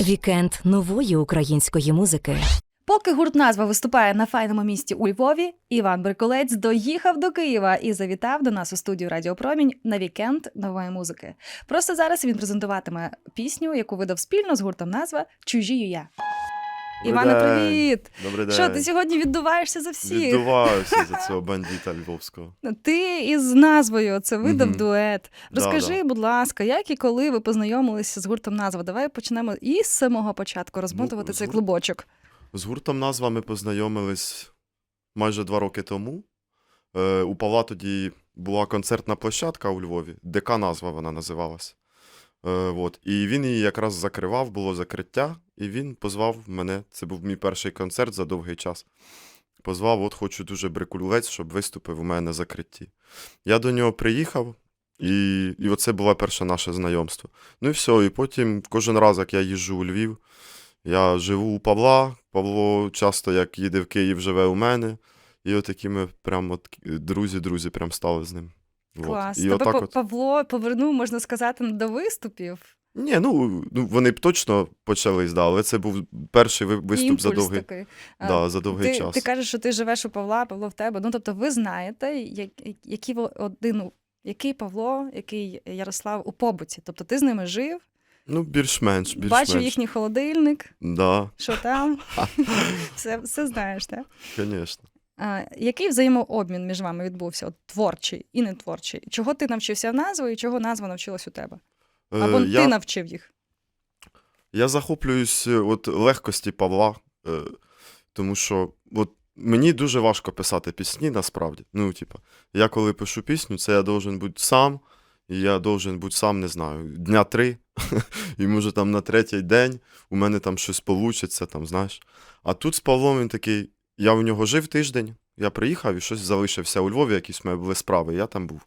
Вікенд нової української музики. Поки гурт назва виступає на файному місті у Львові, Іван Бриколець доїхав до Києва і завітав до нас у студію Радіо Промінь на вікенд нової музики. Просто зараз він презентуватиме пісню, яку видав спільно з гуртом назва Чужію я. Іване, день. привіт! Добрий день. Що ти сьогодні віддуваєшся за всіх? Віддуваюся за цього бандита львовського. Ти із назвою це видав Мгм. дует. Розкажи, да. будь ласка, як і коли ви познайомилися з гуртом назва? Давай почнемо із самого початку розмотувати з цей гур- клубочок. З гуртом назва ми познайомились майже два роки тому. Е, у Павла тоді була концертна площадка у Львові, ДК назва вона називалась. Е, от. І він її якраз закривав, було закриття, і він позвав мене. Це був мій перший концерт за довгий час. Позвав, от хочу дуже брикулець, щоб виступив у мене на закритті. Я до нього приїхав, і, і оце було перше наше знайомство. Ну і все. І потім кожен раз, як я їжджу у Львів, я живу у Павла. Павло часто, як їде в Київ, живе у мене. І отакі ми прям от друзі-друзі прям стали з ним. От. Клас. І Тебе отак от... Павло повернув, можна сказати, до виступів. Ні, ну, ну вони б точно почались, да, але це був перший ви- виступ за довгий, такий. Да, за довгий ти, час. ти кажеш, що ти живеш у Павла, Павло в тебе. Ну тобто, ви знаєте, які один, який Павло, який Ярослав у побуті. Тобто ти з ними жив, Ну, більш-менш, більш-менш. бачив їхній холодильник, Да, що там. все, все знаєш, так? звісно. Який взаємообмін між вами відбувся? От, творчий і не творчий? Чого ти навчився в назву і чого назва навчилась у тебе? Або Е, ти я, навчив їх? я захоплююсь е, от легкості Павла, е, тому що от, мені дуже важко писати пісні насправді. Ну, типа, я коли пишу пісню, це я должен бути сам, і я должен бути сам, не знаю, дня три, і може там на третій день у мене там щось получиться, там, знаєш. А тут з Павлом він такий, я у нього жив тиждень, я приїхав і щось залишився у Львові, якісь в мене були справи, я там був.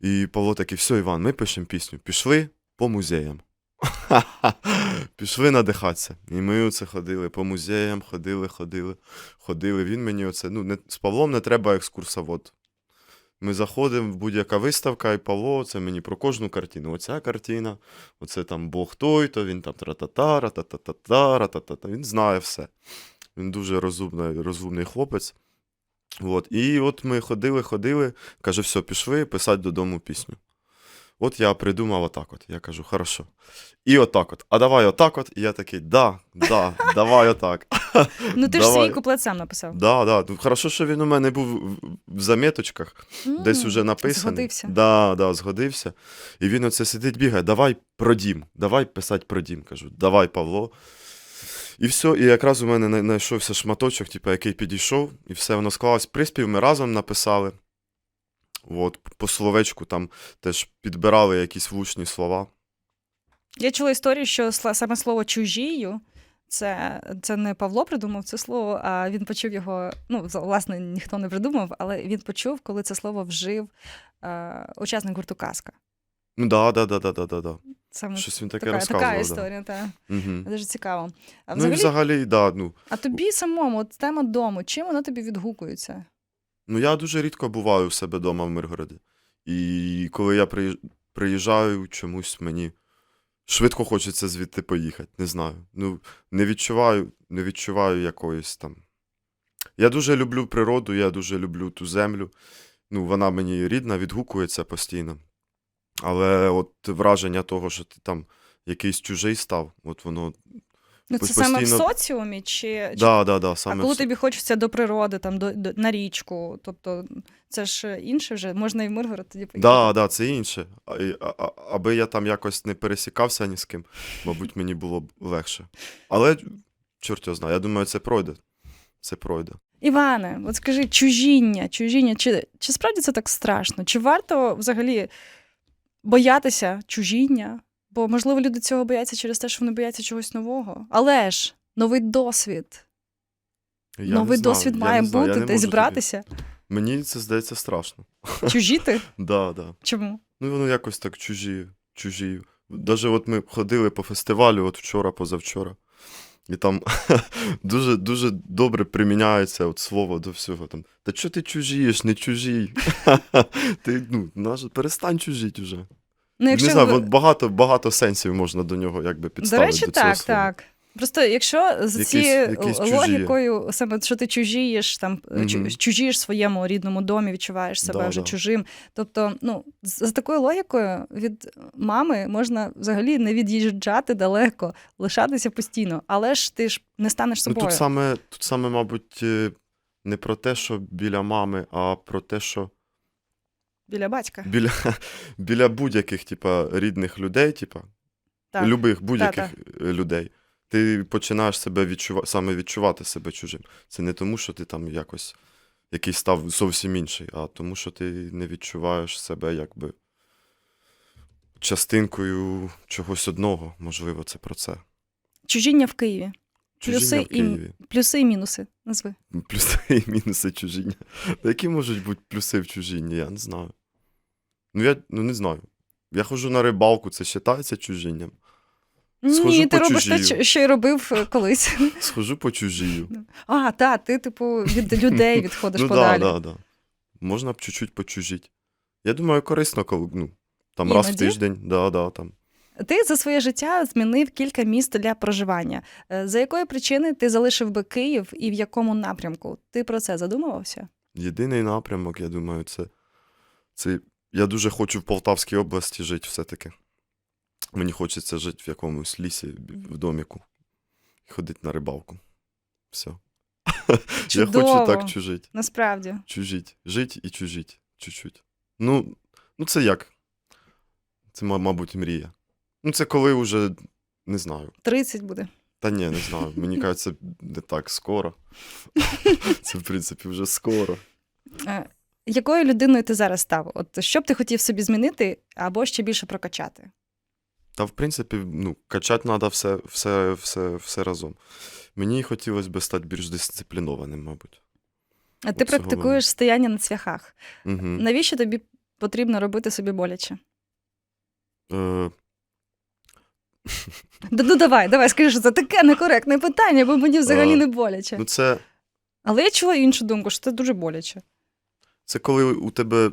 І Павло такий, все, Іван, ми пишемо пісню. Пішли по музеям. Пішли надихатися. І ми оце ходили по музеям, ходили, ходили, ходили. Він мені оце. Ну, не, з Павлом не треба екскурсовод. Ми заходимо в будь-яка виставка, і Павло, це мені про кожну картину. Оця картина, оце там Бог той, то він там тра-та-та, ра-та-та-та, ра-та-та-та. Він знає все. Він дуже розумний, розумний хлопець. От. І от ми ходили, ходили, каже, все, пішли писати додому пісню. От я придумав отак от. Я кажу, хорошо. І отак от. А давай отак от. І я такий, да, да, давай отак. Ну ти ж свій куплет сам написав. Да, да. Ну, хорошо, що він у мене був в- заметочках, десь уже написаний. Згодився. Да, да, згодився. І він оце сидить, бігає, давай про дім, давай писати про дім. Кажу, давай, Павло. І все, і якраз у мене най- знайшовся шматочок, типу, який підійшов, і все воно склалось. Приспів ми разом написали. От, по словечку там теж підбирали якісь влучні слова. Я чула історію, що саме слово чужію. Це, це не Павло придумав це слово, а він почув його. Ну, власне, ніхто не придумав, але він почув, коли це слово вжив е, учасник гурту Казка. Ну, да, да, да, да, да, да. Саме Щось він таке така, розказував. така да. історія, так. Угу. Дуже цікаво. А Ну, і взагалі, взагалі, да, ну, а тобі самому, от тема дому, чим вона тобі відгукується? Ну, я дуже рідко буваю в себе вдома в Миргороді. І коли я приїжджаю, чомусь мені швидко хочеться звідти поїхати. Не знаю. Ну, не відчуваю, не відчуваю якоїсь там. Я дуже люблю природу, я дуже люблю ту землю. Ну, вона мені рідна, відгукується постійно. Але от враження того, що ти там якийсь чужий став, от воно. Ну, це Ось саме в соціумі, чи, Да, да, да, а коли в- тобі хочеться до природи, там, до, до, на річку, тобто це ж інше вже, можна і в Миргород тоді поїхати. Да, да, це інше. А, а, а- аби я там якось не пересікався ні з ким, мабуть, мені було б легше. Але чорт його знає, я думаю, це пройде. Це пройде. Іване, от скажи, чужіння, чужіння, чи, чи справді це так страшно? Чи варто взагалі боятися чужіння? Бо, можливо, люди цього бояться через те, що вони бояться чогось нового. Але ж новий досвід. Я не новий знаю, досвід я має не знаю, я бути, не десь можу тобі- Мені це здається страшно. Чужіти? Да, да. Чому? Ну, воно якось так чужі, чужі. Даже от ми ходили по фестивалю, от вчора, позавчора. І там дуже дуже добре приміняється от слово до всього. Там, Та чого ти чужієш, не чужій? ти ну, наш, перестань чужіть уже. Ну, якщо Не знаю, от багато, багато сенсів можна до нього якби До речі, до цього так, слова. так. Просто якщо з цією чужі. логікою, саме що ти чужієш, там Мгм. чужієш своєму рідному домі, відчуваєш себе Да, вже да. чужим. Тобто, ну, з, з такою логікою від мами можна взагалі не від'їжджати далеко, лишатися постійно, але ж ти ж не станеш Ну, тут саме, тут саме, мабуть, е, не про те, що біля мами, а про те, що Біля батька. біля, біля будь-яких типа, рідних людей, типа, Так. любих будь-яких е, людей, ти починаєш себе відчува... саме відчувати себе чужим. Це не тому, що ти там якось якийсь став зовсім інший, а тому, що ти не відчуваєш себе якби частинкою чогось одного. Можливо, це про це. Чужіння в Києві. Чужіння Плюси в і- Плюси і мінуси. Назви. Плюси і мінуси чужіння. Які можуть бути плюси в чужінні? Я не знаю. Ну, я ну, не знаю. Я ходжу на рибалку, це вважається чужінням. Схожу Ні, ти по робиш те, чужію. що- що й робив е, колись. Схожу по чужію. А, так, ти, типу, від людей відходиш ну, подалі. Да, да, да. Можна б чуть-чуть почужіть. Я думаю, корисно, коли ну, там раз в Іноді? тиждень, да, да, там. Ти за своє життя змінив кілька міст для проживання. Е, За якої причини ти залишив би Київ і в якому напрямку? Ти про це задумувався? Єдиний напрямок, я думаю, це, це. Я дуже хочу в Полтавській області жити все-таки. Мені хочеться жити в якомусь лісі, в доміку. Ходити на рибалку. Все. Я хочу так чужить. Насправді. Чужіть. Жить і чужіть. Чуть-чуть. Ну, ну це як? Це, мабуть, мрія. Ну, це коли вже не знаю. 30 буде. Та ні, не знаю. Мені кажеться, не так скоро. Це, в принципі, вже скоро. Е, Якою людиною ти зараз став? От що б ти хотів собі змінити або ще більше прокачати? Та, в принципі, ну, качати треба все, все, все, все разом. Мені хотілося б стати більш дисциплінованим, мабуть. А Ти От практикуєш головне. стояння на цвяхах. Угу. Навіщо тобі потрібно робити собі боляче? Е, Да, ну давай, давай, скажи, що це таке некоректне питання, бо мені взагалі А, не боляче. ну, це, Але я чула іншу думку, що це дуже боляче. Це коли у тебе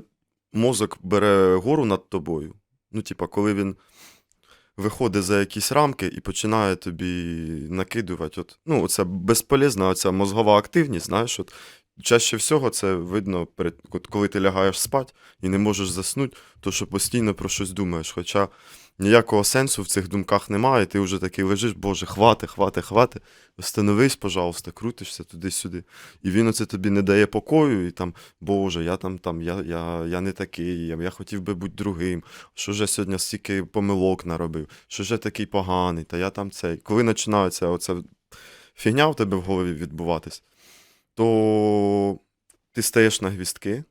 мозок бере гору над тобою. Ну, типа, коли він виходить за якісь рамки і починає тобі накидувати. От, ну, оця безполезна оця мозгова активність, знаєш, от, чаще всього це видно, коли ти лягаєш спати і не можеш заснути, то що постійно про щось думаєш. Хоча ніякого сенсу в цих думках немає, ти вже такий лежиш, Боже, хвати, хвати, хвати. Остановись, пожалуйста, крутишся туди-сюди. І він оце тобі не дає покою, і там, Боже, я там, там, я, я, я не такий, я, я хотів би бути другим. Що ж я сьогодні стільки помилок наробив? Що ж я такий поганий? Та я там цей. Коли починається оця фігня в тебе в голові відбуватись, то ти стаєш на гвіздки,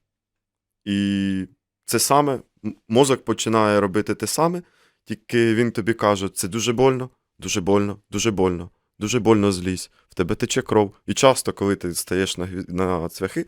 і це саме мозок починає робити те саме, тільки він тобі каже, це дуже больно, дуже больно, дуже больно, дуже больно злізь, в тебе тече кров. І часто, коли ти стаєш на, на цвяхи,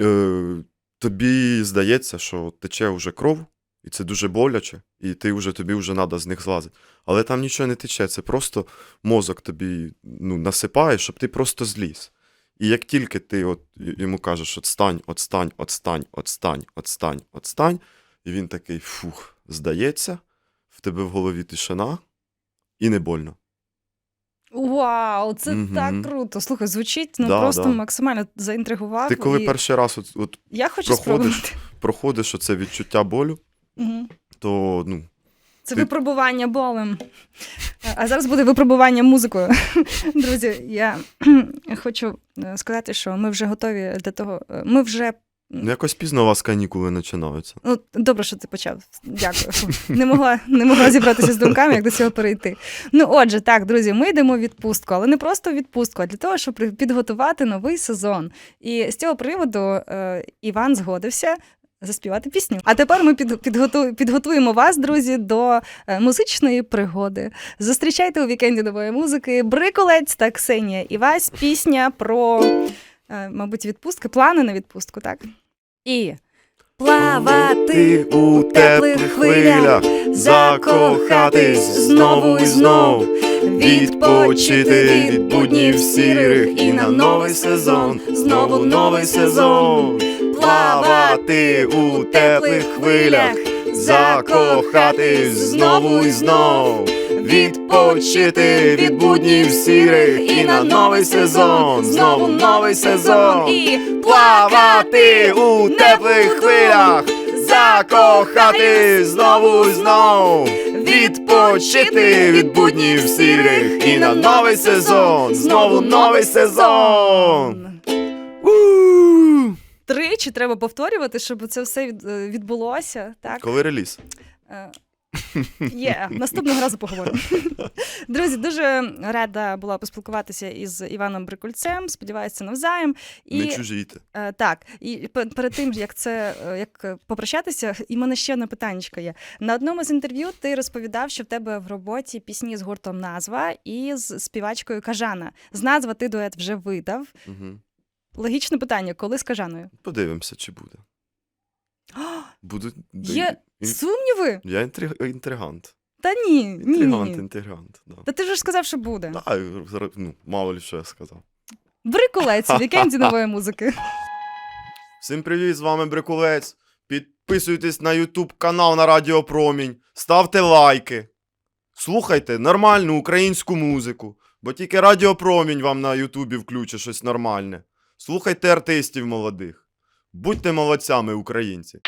е, тобі здається, що тече вже кров, і це дуже боляче, і ти вже, тобі вже треба з них злазити. Але там нічого не тече, це просто мозок тобі ну, насипає, щоб ти просто зліз. І як тільки ти от йому кажеш, отстань, отстань, отстань, отстань, отстань, отстань, і він такий фух, здається, в тебе в голові тишина і не больно. Вау, це Мгм. так круто. Слухай, звучить ну Да, просто да. максимально заінтригував. Ти коли і перший раз от, от Я хочу проходиш, спробувати. проходиш оце відчуття болю, Мгм. то ну, Це Ти- випробування болем. А зараз буде випробування музикою. Друзі, я хочу е, сказати, що ми вже готові для того. е, Ми вже. Ну якось пізно у вас канікули починаються. Ну, добре, що ти почав. Дякую. Не могла, не могла зібратися з думками, як до цього перейти. Ну, отже, так, друзі, ми йдемо в відпустку, але не просто в відпустку, а для того, щоб підготувати новий сезон. І з цього приводу е, Іван згодився. Заспівати пісню. А тепер ми під, підготу, підготуємо вас, друзі, до е, музичної пригоди. Зустрічайте у вікенді нової музики Бриколець та Ксенія Івась. Пісня про, е, мабуть, відпустки, плани на відпустку, так? І плавати у теплих хвилях, закохатись знову і знов, відпочити від буднів сірих і на новий сезон, знову новий сезон, плавати у теплих хвилях, закохатись знову і знов, відпочити від буднів сірих і на новий сезон, знову новий сезон, і плавати у теплих хвилях, закохатись знову і знов, відпочити від буднів сірих і на новий сезон, знову новий сезон. Тричі треба повторювати, щоб це все від- е, відбулося. Так? Коли реліз? Е, Є, наступного разу поговоримо. Друзі, дуже рада була поспілкуватися із Іваном Брикульцем. Сподіваюся, навзаєм. І Не чужійте. е, так, і перед тим, як це е, як попрощатися, і мене ще одне питаннячко є. На одному з інтерв'ю ти розповідав, що в тебе в роботі пісні з гуртом назва і з співачкою Кажана. З назва ти дует вже видав. Угу. Логічне питання, коли з Кажаною? Подивимося, чи буде. Буду... Є сумніви? Я інтри... інтригант. Та ні, Інтригант, ні. інтригант. Да. Та ти ж сказав, що буде. Да, ну, мало ли що я сказав. Брикулець, вікенді нової музики. Всім привіт, з вами Брикулець. Підписуйтесь на YouTube канал на Радіо Промінь, ставте лайки. Слухайте нормальну українську музику, бо тільки Радіо Промінь вам на Ютубі включить щось нормальне. Слухайте артистів молодих. Будьте молодцями, українці.